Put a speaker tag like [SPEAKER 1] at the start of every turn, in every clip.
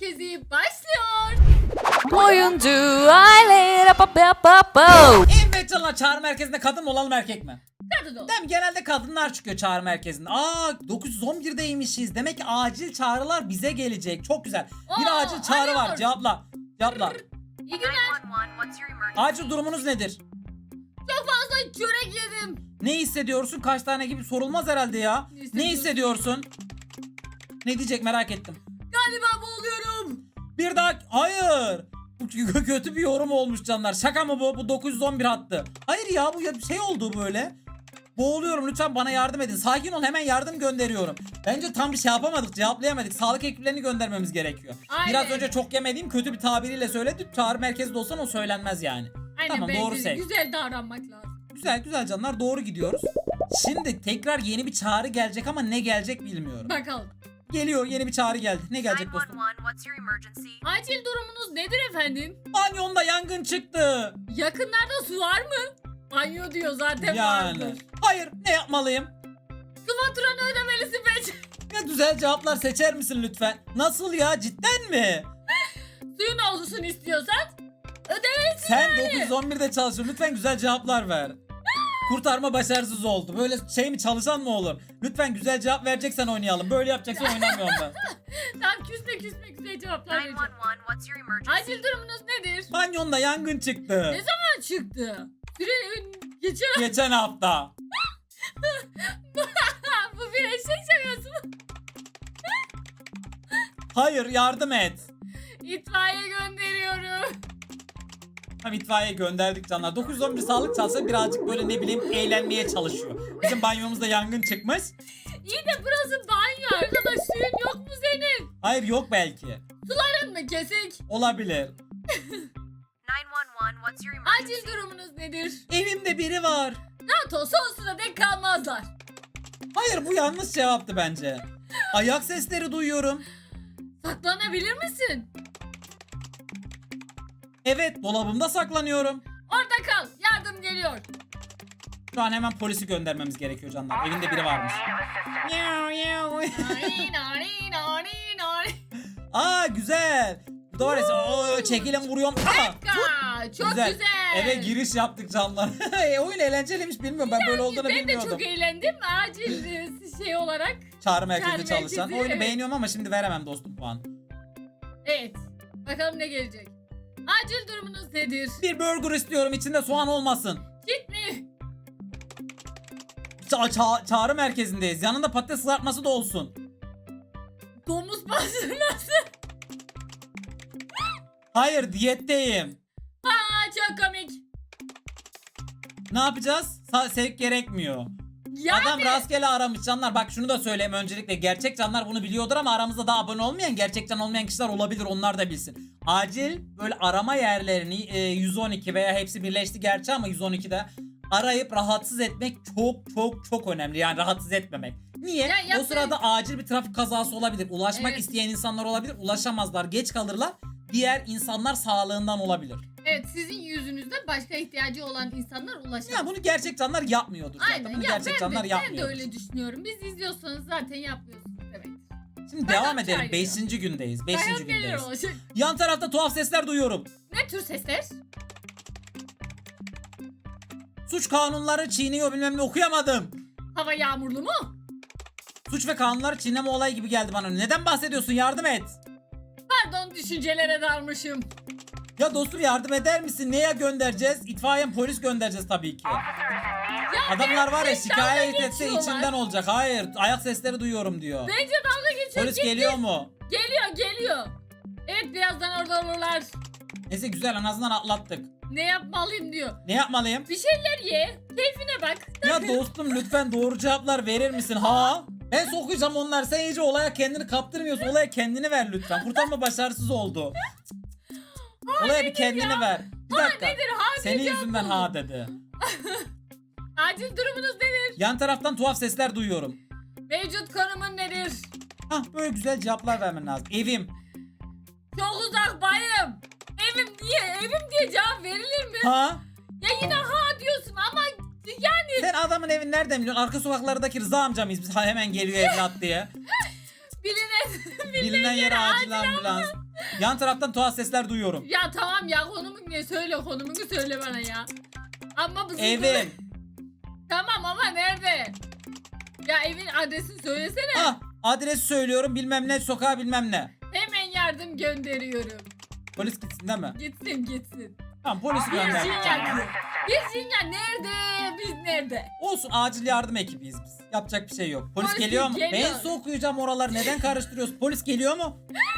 [SPEAKER 1] merkezi başlıyor.
[SPEAKER 2] Oyuncu aile.
[SPEAKER 3] Evet canlar çağrı merkezinde kadın mı olalım erkek mi?
[SPEAKER 1] Kadın ol.
[SPEAKER 3] Değil mi? Genelde kadınlar çıkıyor çağrü merkezinde. Aa 911'deymişiz. Demek ki acil çağrılar bize gelecek. Çok güzel. Bir acil çağrı var.
[SPEAKER 1] arıyor.
[SPEAKER 3] Cevapla. Cevapla.
[SPEAKER 1] İyi günler.
[SPEAKER 4] 911, what's your emergency?
[SPEAKER 3] Acil durumunuz nedir?
[SPEAKER 1] Çok fazla çörek yedim.
[SPEAKER 3] Ne hissediyorsun? Kaç tane gibi sorulmaz herhalde ya.
[SPEAKER 1] Ne
[SPEAKER 3] Ne
[SPEAKER 1] hissediyorsun?
[SPEAKER 3] hissediyorsun? Ne diyecek merak ettim. Bir daha hayır. Bu kötü bir yorum olmuş canlar. Şaka mı bu? Bu 911 hattı. Hayır ya bu şey oldu böyle. Boğuluyorum lütfen bana yardım edin. Sakin ol hemen yardım gönderiyorum. Bence tam bir şey yapamadık cevaplayamadık. Sağlık ekiplerini göndermemiz gerekiyor.
[SPEAKER 1] Aynen.
[SPEAKER 3] Biraz önce çok yemediğim kötü bir tabiriyle söyledi. Çağrı merkezde olsan o söylenmez yani.
[SPEAKER 1] Aynen
[SPEAKER 3] Tamam, doğru seç.
[SPEAKER 1] Güzel davranmak lazım.
[SPEAKER 3] Güzel güzel canlar doğru gidiyoruz. Şimdi tekrar yeni bir çağrı gelecek ama ne gelecek bilmiyorum.
[SPEAKER 1] Bakalım.
[SPEAKER 3] Geliyor yeni bir çağrı geldi. Ne gelecek dostum?
[SPEAKER 4] 911, what's your emergency?
[SPEAKER 1] Acil durumunuz nedir efendim?
[SPEAKER 3] Banyonda yangın çıktı.
[SPEAKER 1] Yakınlarda su var mı? Banyo diyor zaten
[SPEAKER 3] Yani.
[SPEAKER 1] vardır.
[SPEAKER 3] Hayır ne yapmalıyım?
[SPEAKER 1] Su faturanı ödemelisin bence.
[SPEAKER 3] Ya güzel cevaplar seçer misin lütfen? Nasıl ya cidden mi?
[SPEAKER 1] Suyun olsun istiyorsan ödemelisin
[SPEAKER 3] Sen
[SPEAKER 1] yani.
[SPEAKER 3] 911'de çalışıyorsun lütfen güzel cevaplar ver. Kurtarma başarısız oldu. Böyle şey mi çalışan mı olur? Lütfen güzel cevap vereceksen oynayalım. Böyle yapacaksan oynamıyorum ben.
[SPEAKER 1] Tamam küsme küsme güzel cevaplar vereceğim.
[SPEAKER 4] 911, what's your emergency?
[SPEAKER 1] Acil durumunuz nedir?
[SPEAKER 3] Banyonda yangın çıktı.
[SPEAKER 1] Ne zaman çıktı? Süre geçen
[SPEAKER 3] Geçen hafta.
[SPEAKER 1] Ha, bu bir eşek şakası mı?
[SPEAKER 3] Hayır yardım et.
[SPEAKER 1] İtfaiye gönderiyorum.
[SPEAKER 3] Tam itfaiye gönderdik canlar. 911 sağlık çalışsa birazcık böyle ne bileyim eğlenmeye çalışıyor. Bizim banyomuzda yangın çıkmış.
[SPEAKER 1] İyi de burası banyo arkadaş suyun yok mu senin?
[SPEAKER 3] Hayır yok belki.
[SPEAKER 1] Suların mı kesik?
[SPEAKER 3] Olabilir.
[SPEAKER 4] 911, what's your emergency?
[SPEAKER 1] Acil durumunuz nedir?
[SPEAKER 3] Evimde biri var.
[SPEAKER 1] NATO sonsuza dek kalmazlar.
[SPEAKER 3] Hayır bu yanlış cevaptı bence. Ayak sesleri duyuyorum.
[SPEAKER 1] Saklanabilir misin?
[SPEAKER 3] Evet dolabımda saklanıyorum.
[SPEAKER 1] Orada kal. Yardım geliyor.
[SPEAKER 3] Şu an hemen polisi göndermemiz gerekiyor canlar. Evinde biri varmış.
[SPEAKER 1] Nari, nari, nari, nari.
[SPEAKER 3] Aa güzel. Bu da var ya oo, çekilin vuruyorum. Aa,
[SPEAKER 1] çok güzel.
[SPEAKER 3] Eve giriş yaptık canlar. E, Oyun eğlenceliymiş bilmiyorum. Ben böyle olduğunu
[SPEAKER 1] ben de
[SPEAKER 3] bilmiyordum.
[SPEAKER 1] çok eğlendim acil e, şey olarak.
[SPEAKER 3] Çağrı
[SPEAKER 1] Çağrı
[SPEAKER 3] çalışan.
[SPEAKER 1] merkezi,
[SPEAKER 3] Oyunu
[SPEAKER 1] evet.
[SPEAKER 3] beğeniyorum ama şimdi veremem dostum puan.
[SPEAKER 1] Evet. Bakalım ne gelecek. Acil durumunuz nedir?
[SPEAKER 3] Bir burger istiyorum içinde soğan olmasın.
[SPEAKER 1] Git mi?
[SPEAKER 3] Ça- ça- çağrı merkezindeyiz. Yanında patates kızartması da olsun.
[SPEAKER 1] Domuz pastırması.
[SPEAKER 3] Hayır diyetteyim.
[SPEAKER 1] Aa çok komik.
[SPEAKER 3] Ne yapacağız? Sa- sevk gerekmiyor.
[SPEAKER 1] Yani
[SPEAKER 3] Adam rastgele aramış canlar. Bak şunu da söyleyeyim öncelikle. Gerçek canlar bunu biliyordur ama aramızda da abone olmayan, gerçek can olmayan kişiler olabilir. Onlar da bilsin. Acil böyle arama yerlerini e, 112 veya hepsi birleşti gerçi ama 112'de arayıp rahatsız etmek çok çok çok önemli. Yani rahatsız etmemek. Niye?
[SPEAKER 1] Ya
[SPEAKER 3] o
[SPEAKER 1] yapmayın.
[SPEAKER 3] sırada acil bir trafik kazası olabilir. Ulaşmak
[SPEAKER 1] Evet.
[SPEAKER 3] isteyen insanlar olabilir. Ulaşamazlar. Geç kalırlar. Diğer insanlar sağlığından olabilir.
[SPEAKER 1] Evet sizin yüzünüzden başka ihtiyacı olan insanlar ulaşamaz.
[SPEAKER 3] Ya bunu gerçek canlar yapmıyordur zaten.
[SPEAKER 1] Aynen
[SPEAKER 3] Bunu
[SPEAKER 1] ya
[SPEAKER 3] gerçek
[SPEAKER 1] ben
[SPEAKER 3] canlar
[SPEAKER 1] de, ben de
[SPEAKER 3] yapmıyordur.
[SPEAKER 1] öyle düşünüyorum. Biz izliyorsanız zaten yapmıyorsunuz demek.
[SPEAKER 3] Şimdi
[SPEAKER 1] Ben
[SPEAKER 3] devam
[SPEAKER 1] de
[SPEAKER 3] edelim. 5. gündeyiz. 5.
[SPEAKER 1] Dayak gelir
[SPEAKER 3] gündeyiz.
[SPEAKER 1] olacak.
[SPEAKER 3] Yan tarafta tuhaf sesler duyuyorum.
[SPEAKER 1] Ne tür sesler?
[SPEAKER 3] Suç kanunları çiğniyor bilmem ne okuyamadım.
[SPEAKER 1] Hava yağmurlu mu?
[SPEAKER 3] Suç ve kanunları çiğneme olayı gibi geldi bana. Neden bahsediyorsun? Yardım et.
[SPEAKER 1] Pardon düşüncelere dalmışım.
[SPEAKER 3] Ya dostum yardım eder misin? Neye göndereceğiz? İtfaiye polis göndereceğiz tabii ki.
[SPEAKER 1] Ya
[SPEAKER 3] Adamlar var ya şikayet
[SPEAKER 1] dalga
[SPEAKER 3] etse
[SPEAKER 1] geçiyorlar.
[SPEAKER 3] içinden olacak. Hayır ayak sesleri duyuyorum diyor.
[SPEAKER 1] Bence dalga geçiyor.
[SPEAKER 3] Polis
[SPEAKER 1] Git,
[SPEAKER 3] geliyor mu?
[SPEAKER 1] Geliyor geliyor. Evet birazdan orada olurlar.
[SPEAKER 3] Neyse güzel en azından atlattık.
[SPEAKER 1] Ne yapmalıyım diyor.
[SPEAKER 3] Ne yapmalıyım?
[SPEAKER 1] Bir şeyler ye. Keyfine bak.
[SPEAKER 3] Ya dostum lütfen doğru cevaplar verir misin? Ha? Ben sokacağım onlar. Sen iyice olaya kendini kaptırmıyorsun. Olaya kendini ver lütfen. Kurtarma başarısız oldu. Olaya bir kendini ver. Bir dakika.
[SPEAKER 1] Nedir ha
[SPEAKER 3] Senin
[SPEAKER 1] diyeceğim
[SPEAKER 3] yüzünden ha dedi.
[SPEAKER 1] Acil durumunuz nedir?
[SPEAKER 3] Yan taraftan tuhaf sesler duyuyorum.
[SPEAKER 1] Mevcut konumun nedir?
[SPEAKER 3] Hah böyle güzel cevaplar vermen lazım. Evim.
[SPEAKER 1] Çok uzak bayım. Evim diye evim diye cevap verilir mi?
[SPEAKER 3] Ha?
[SPEAKER 1] Ya yine ha diyorsun ama yani
[SPEAKER 3] Sen adamın evini nereden biliyorsun? Arka sokaklardaki Rıza amca mıyız? Biz ha, hemen geliyor evlat diye.
[SPEAKER 1] bilinen
[SPEAKER 3] Bilinen yere acil ambulans. Yan taraftan tuhaf sesler duyuyorum.
[SPEAKER 1] Ya tamam ya konumu ne söyle konumunu söyle bana ya. Ama bu
[SPEAKER 3] Evim.
[SPEAKER 1] Tamam ama nerede? Ya evin adresini söylesene.
[SPEAKER 3] Ah adres söylüyorum bilmem ne sokağa bilmem ne.
[SPEAKER 1] Hemen yardım gönderiyorum.
[SPEAKER 3] Polis gitsin değil mi?
[SPEAKER 1] Gitsin gitsin.
[SPEAKER 3] Tamam polisi gönderdik.
[SPEAKER 1] Virginia. Virginia nerede? Biz nerede?
[SPEAKER 3] Olsun acil yardım ekibiyiz biz. Yapacak bir şey yok. Polis
[SPEAKER 1] Polis
[SPEAKER 3] geliyor mu?
[SPEAKER 1] geliyor.
[SPEAKER 3] Ben su okuyacağım oraları. Neden karıştırıyoruz? Polis geliyor mu?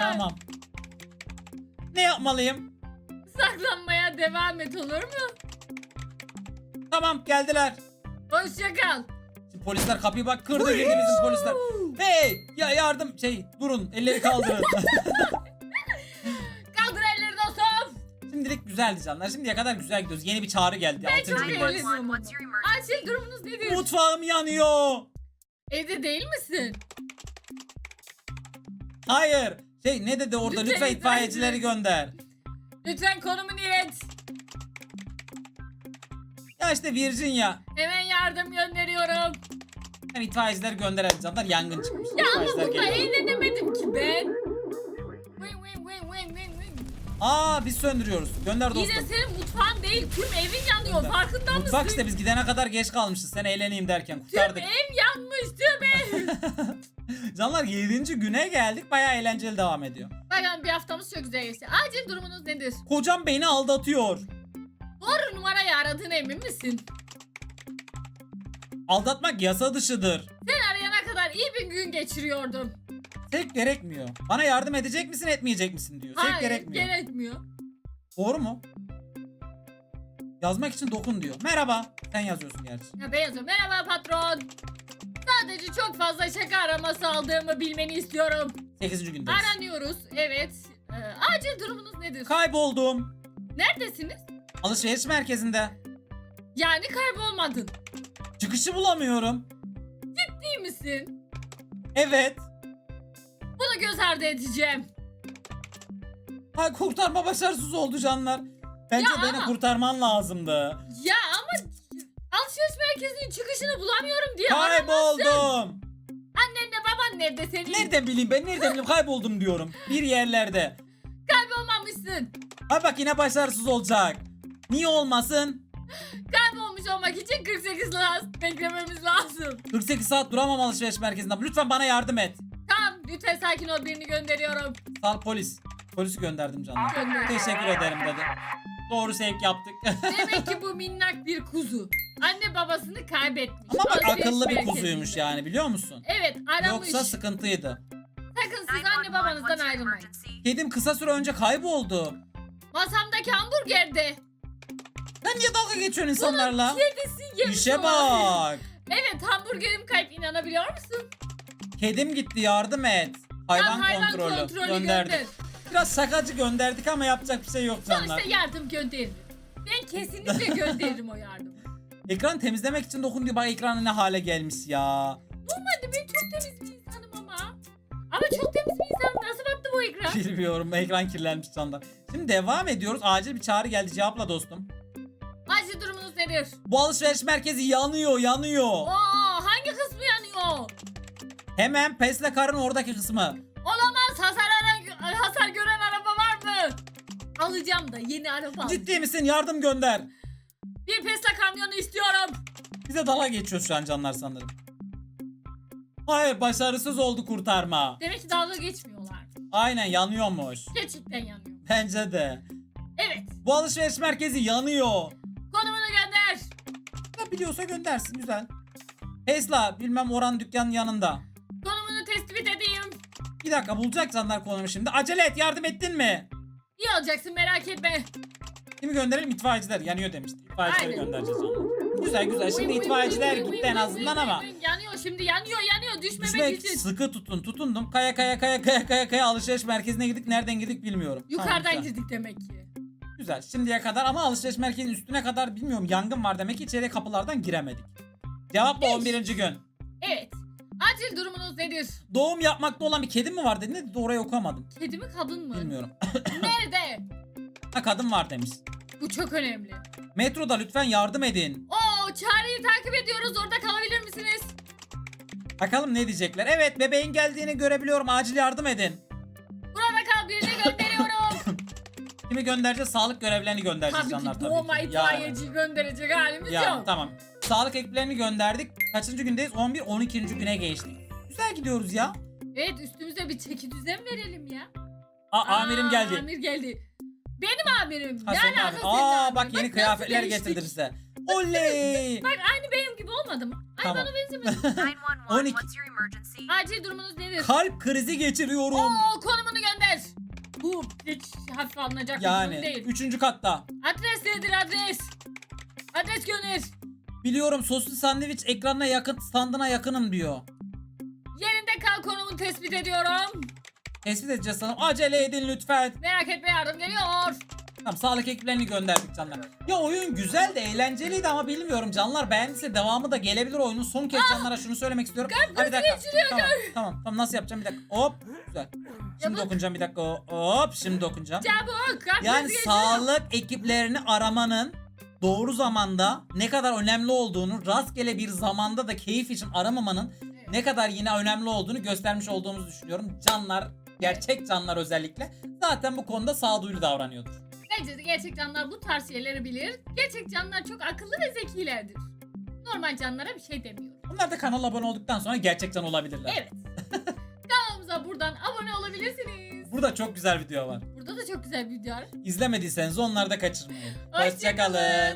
[SPEAKER 3] Tamam. Ne yapmalıyım?
[SPEAKER 1] Saklanmaya devam et olur mu?
[SPEAKER 3] Tamam geldiler.
[SPEAKER 1] Hoşça kal.
[SPEAKER 3] Şimdi polisler kapıyı bak kırdı girdi bizim polisler. Hey ya yardım şey durun elleri kaldırın.
[SPEAKER 1] Kaldır elleri dostum.
[SPEAKER 3] Şimdilik güzeldi canlar. Şimdiye kadar güzel gidiyoruz. Yeni bir çağrı geldi. Altıncı
[SPEAKER 1] çok
[SPEAKER 3] gündeyiz.
[SPEAKER 1] eğlendim.
[SPEAKER 4] 911, what's your emergency?
[SPEAKER 1] Acil durumunuz nedir?
[SPEAKER 3] Mutfağım yanıyor.
[SPEAKER 1] Evde değil misin?
[SPEAKER 3] Hayır. Şey ne dedi orada
[SPEAKER 1] Lütfen
[SPEAKER 3] lütfen itfaiyecileri
[SPEAKER 1] itfaiyeciler.
[SPEAKER 3] gönder.
[SPEAKER 1] Lütfen konumunu ilet.
[SPEAKER 3] Ya işte Virginia.
[SPEAKER 1] Hemen yardım gönderiyorum.
[SPEAKER 3] Hem itfaiyecileri gönderelim canlar yangın çıkmış.
[SPEAKER 1] Ya ama
[SPEAKER 3] İtfaiyeciler
[SPEAKER 1] bunda
[SPEAKER 3] geliyor.
[SPEAKER 1] eğlenemedim ki ben.
[SPEAKER 3] Aa biz söndürüyoruz. Gönder dostum.
[SPEAKER 1] Yine senin mutfağın değil tüm evin yanıyor
[SPEAKER 3] Gönder.
[SPEAKER 1] farkında mısın?
[SPEAKER 3] Mutfak işte biz gidene kadar geç kalmışız. Sen eğleneyim derken
[SPEAKER 1] Tüm
[SPEAKER 3] kurtardık.
[SPEAKER 1] ev yanmış tüm ev.
[SPEAKER 3] Canlar 7. güne geldik. Bayağı eğlenceli devam ediyor.
[SPEAKER 1] Bakın bir haftamız çok güzel geçti. Acil durumunuz nedir?
[SPEAKER 3] Kocam beni aldatıyor.
[SPEAKER 1] Doğru numarayı aradığına emin misin?
[SPEAKER 3] Aldatmak yasa dışıdır.
[SPEAKER 1] Sen arayana kadar iyi bir gün geçiriyordum.
[SPEAKER 3] Tek gerekmiyor. Bana yardım edecek misin etmeyecek misin diyor. Tek
[SPEAKER 1] Hayır
[SPEAKER 3] gerekmiyor.
[SPEAKER 1] gerekmiyor.
[SPEAKER 3] Doğru mu? Yazmak için dokun diyor. Merhaba. Sen yazıyorsun gerçi.
[SPEAKER 1] Ya ben yazıyorum. Merhaba patron. Sadece çok fazla şaka araması aldığımı bilmeni istiyorum.
[SPEAKER 3] 8. gündeyiz.
[SPEAKER 1] Aranıyoruz. Evet. Ee, acil durumunuz nedir?
[SPEAKER 3] Kayboldum.
[SPEAKER 1] Neredesiniz?
[SPEAKER 3] Alışveriş merkezinde.
[SPEAKER 1] Yani kaybolmadın.
[SPEAKER 3] Çıkışı bulamıyorum.
[SPEAKER 1] Değil misin?
[SPEAKER 3] Evet.
[SPEAKER 1] Ardı edeceğim.
[SPEAKER 3] Hay kurtarma başarısız oldu canlar. Bence
[SPEAKER 1] Ya
[SPEAKER 3] beni
[SPEAKER 1] ama-
[SPEAKER 3] kurtarman lazımdı.
[SPEAKER 1] Ya ama alışveriş merkezinin çıkışını bulamıyorum diye aramazsın.
[SPEAKER 3] Kayboldum.
[SPEAKER 1] Annenle baban nerede senin?
[SPEAKER 3] Nereden bileyim ben nereden bileyim kayboldum diyorum. Bir yerlerde.
[SPEAKER 1] Kaybolmamışsın.
[SPEAKER 3] Hay bak yine başarısız olacak. Niye olmasın?
[SPEAKER 1] Kaybolmuş olmak için 48 lazım. Beklememiz lazım.
[SPEAKER 3] 48 saat duramam alışveriş merkezinde. Lütfen bana yardım et.
[SPEAKER 1] Lütfen sakin ol birini gönderiyorum.
[SPEAKER 3] Sağ ol, polis. Polisi gönderdim canlar.
[SPEAKER 1] Gönder.
[SPEAKER 3] Teşekkür ederim dedi. Doğru sevk yaptık.
[SPEAKER 1] Demek ki bu minnak bir kuzu. Anne babasını kaybetmiş.
[SPEAKER 3] Ama bak
[SPEAKER 1] Alışveriş
[SPEAKER 3] akıllı bir
[SPEAKER 1] merkezinde.
[SPEAKER 3] kuzuymuş yani biliyor musun?
[SPEAKER 1] Evet aramış.
[SPEAKER 3] Yoksa sıkıntıydı.
[SPEAKER 1] Sakın siz
[SPEAKER 4] 911,
[SPEAKER 1] anne babanızdan ayrılmayın.
[SPEAKER 3] Kedim kısa süre önce kayboldu.
[SPEAKER 1] Masamdaki hamburgerde.
[SPEAKER 3] Sen niye dalga geçiyorsun insanlarla?
[SPEAKER 1] Kedisi yemiş
[SPEAKER 3] İşe
[SPEAKER 1] olabilir.
[SPEAKER 3] bak.
[SPEAKER 1] Evet hamburgerim kayıp inanabiliyor musun?
[SPEAKER 3] Kedim gitti yardım et. Hayvan,
[SPEAKER 1] Tamam, hayvan
[SPEAKER 3] kontrolü.
[SPEAKER 1] kontrolü
[SPEAKER 3] gönderdik.
[SPEAKER 1] gönder.
[SPEAKER 3] Biraz şakacı gönderdik ama yapacak bir şey yok canlar.
[SPEAKER 1] Sonuçta yardım gönderirim. Ben kesinlikle gönderirim o yardımı.
[SPEAKER 3] Ekran temizlemek için dokun diye bak ekranı ne hale gelmiş ya.
[SPEAKER 1] Normalde ben çok temiz bir insanım ama. Ama çok temiz bir insanım. Nasıl battı bu ekran?
[SPEAKER 3] Bilmiyorum ekran kirlenmiş canlar. Şimdi devam ediyoruz. Acil bir çağrı geldi cevapla dostum.
[SPEAKER 1] Acil durumunuz nedir?
[SPEAKER 3] Bu alışveriş merkezi yanıyor yanıyor.
[SPEAKER 1] Oo?
[SPEAKER 3] Hemen Pesle karın oradaki kısmı.
[SPEAKER 1] Olamaz hasar, aran, hasar gören araba var mı? Alacağım da yeni araba alacağım.
[SPEAKER 3] Ciddi misin yardım gönder.
[SPEAKER 1] Bir Tesla kamyonu istiyorum.
[SPEAKER 3] Bize dala geçiyor şu an canlar sanırım. Hayır başarısız oldu kurtarma.
[SPEAKER 1] Demek ki dalga geçmiyorlar.
[SPEAKER 3] Aynen yanıyormuş.
[SPEAKER 1] Gerçekten yanıyor.
[SPEAKER 3] Bence de.
[SPEAKER 1] Evet.
[SPEAKER 3] Bu alışveriş merkezi yanıyor.
[SPEAKER 1] Konumunu gönder.
[SPEAKER 3] Ya biliyorsa göndersin güzel. Tesla bilmem oran dükkanın yanında. Bir dakika bulacak canlar konumu şimdi. Acele et yardım ettin mi?
[SPEAKER 1] İyi olacaksın merak etme.
[SPEAKER 3] Kimi gönderelim itfaiyeciler yanıyor demişti. İtfaiyecileri
[SPEAKER 1] Aynen.
[SPEAKER 3] göndereceğiz canlar. Güzel güzel şimdi itfaiyeciler
[SPEAKER 1] win, win,
[SPEAKER 3] gitti en azından ama.
[SPEAKER 1] Yanıyor şimdi yanıyor yanıyor düşmemek
[SPEAKER 3] Düşmek
[SPEAKER 1] için.
[SPEAKER 3] sıkı tutun tutundum. Kaya kaya kaya kaya kaya kaya alışveriş merkezine gittik. Nereden girdik bilmiyorum. Tamam,
[SPEAKER 1] Yukarıdan
[SPEAKER 3] güzel.
[SPEAKER 1] girdik demek ki.
[SPEAKER 3] Güzel. Şimdiye kadar ama alışveriş merkezinin üstüne kadar bilmiyorum yangın var demek ki içeri kapılardan giremedik. Cevap bu 11. gün.
[SPEAKER 1] Evet. Acil durumunuz nedir?
[SPEAKER 3] Doğum yapmakta olan bir kedi mi var dedi. Ne dedi orayı okuyamadım.
[SPEAKER 1] Kedi mi kadın mı?
[SPEAKER 3] Bilmiyorum.
[SPEAKER 1] Nerede?
[SPEAKER 3] Ha kadın var demiş.
[SPEAKER 1] Bu çok önemli.
[SPEAKER 3] Metroda lütfen yardım edin.
[SPEAKER 1] Oo çağrıyı takip ediyoruz orada kalabilir misiniz?
[SPEAKER 3] Bakalım ne diyecekler. Evet bebeğin geldiğini görebiliyorum. Acil yardım edin.
[SPEAKER 1] Burada kal birini gönderiyorum.
[SPEAKER 3] Kimi göndereceğiz? Sağlık görevlerini göndereceğiz
[SPEAKER 1] tabii
[SPEAKER 3] canlar
[SPEAKER 1] ki
[SPEAKER 3] tabii
[SPEAKER 1] doğma
[SPEAKER 3] ki.
[SPEAKER 1] itfaiyeci gönderecek halimiz
[SPEAKER 3] Ya
[SPEAKER 1] yok.
[SPEAKER 3] tamam. Sağlık ekiplerini gönderdik. Kaçıncı gündeyiz? 11 12. güne geçtik. Güzel gidiyoruz ya.
[SPEAKER 1] Evet üstümüze bir çeki düzen verelim ya.
[SPEAKER 3] Aa,
[SPEAKER 1] Aa,
[SPEAKER 3] amirim geldi.
[SPEAKER 1] Amir geldi. Benim amirim.
[SPEAKER 3] Ha,
[SPEAKER 1] ne
[SPEAKER 3] senin
[SPEAKER 1] senin
[SPEAKER 3] Aa
[SPEAKER 1] amirin?
[SPEAKER 3] bak yeni
[SPEAKER 1] nasıl
[SPEAKER 3] kıyafetler
[SPEAKER 1] değiştik.
[SPEAKER 3] getirdi bize. Oley!
[SPEAKER 1] Bak aynı benim gibi olmadı mı? Ay
[SPEAKER 3] Tamam.
[SPEAKER 1] bana benzemiyor.
[SPEAKER 4] 911,
[SPEAKER 3] 12.
[SPEAKER 4] what's your emergency?
[SPEAKER 1] Acil durumunuz nedir?
[SPEAKER 3] Kalp krizi geçiriyorum.
[SPEAKER 1] Oo konumunu gönder. Bu hiç hafif alınacak bir durum
[SPEAKER 3] Yani
[SPEAKER 1] değil.
[SPEAKER 3] üçüncü katta.
[SPEAKER 1] Adres nedir adres? Adres gönder.
[SPEAKER 3] Biliyorum soslu sandviç ekranına yakın standına yakınım diyor.
[SPEAKER 1] Yerinde kal konumunu tespit ediyorum.
[SPEAKER 3] Tespit edeceğiz sanırım. Acele edin lütfen.
[SPEAKER 1] Merak etme yardım geliyor.
[SPEAKER 3] Tamam sağlık ekiplerini gönderdik canlar. Ya oyun güzel de eğlenceliydi ama bilmiyorum canlar beğendiyse devamı da gelebilir oyunun. Son kez canlara şunu söylemek istiyorum. Ha, bir dakika. Tamam, tamam tamam nasıl yapacağım bir dakika. Hop güzel. Şimdi
[SPEAKER 1] Çabuk.
[SPEAKER 3] dokunacağım bir dakika. Hop şimdi dokunacağım.
[SPEAKER 1] Çabuk. kalp
[SPEAKER 3] Yani sağlık ekiplerini aramanın doğru zamanda ne kadar önemli olduğunu rastgele bir zamanda da keyif için aramamanın ne kadar yine önemli olduğunu göstermiş olduğumuzu düşünüyorum. Canlar, gerçek canlar özellikle zaten bu konuda sağduyulu davranıyordur.
[SPEAKER 1] Bence de gerçek canlar bu tarz şeyleri bilir. Gerçek canlar çok akıllı ve zekilerdir. Normal canlara bir şey demiyorum.
[SPEAKER 3] Bunlar da kanala abone olduktan sonra gerçek can olabilirler.
[SPEAKER 1] Evet. Kanalımıza buradan abone olabilirsiniz.
[SPEAKER 3] Burada çok güzel video var.
[SPEAKER 1] Burada da çok güzel video var.
[SPEAKER 3] İzlemediyseniz onları da kaçırmayın.
[SPEAKER 1] Hoşça
[SPEAKER 3] Hoşçakalın.
[SPEAKER 1] kalın.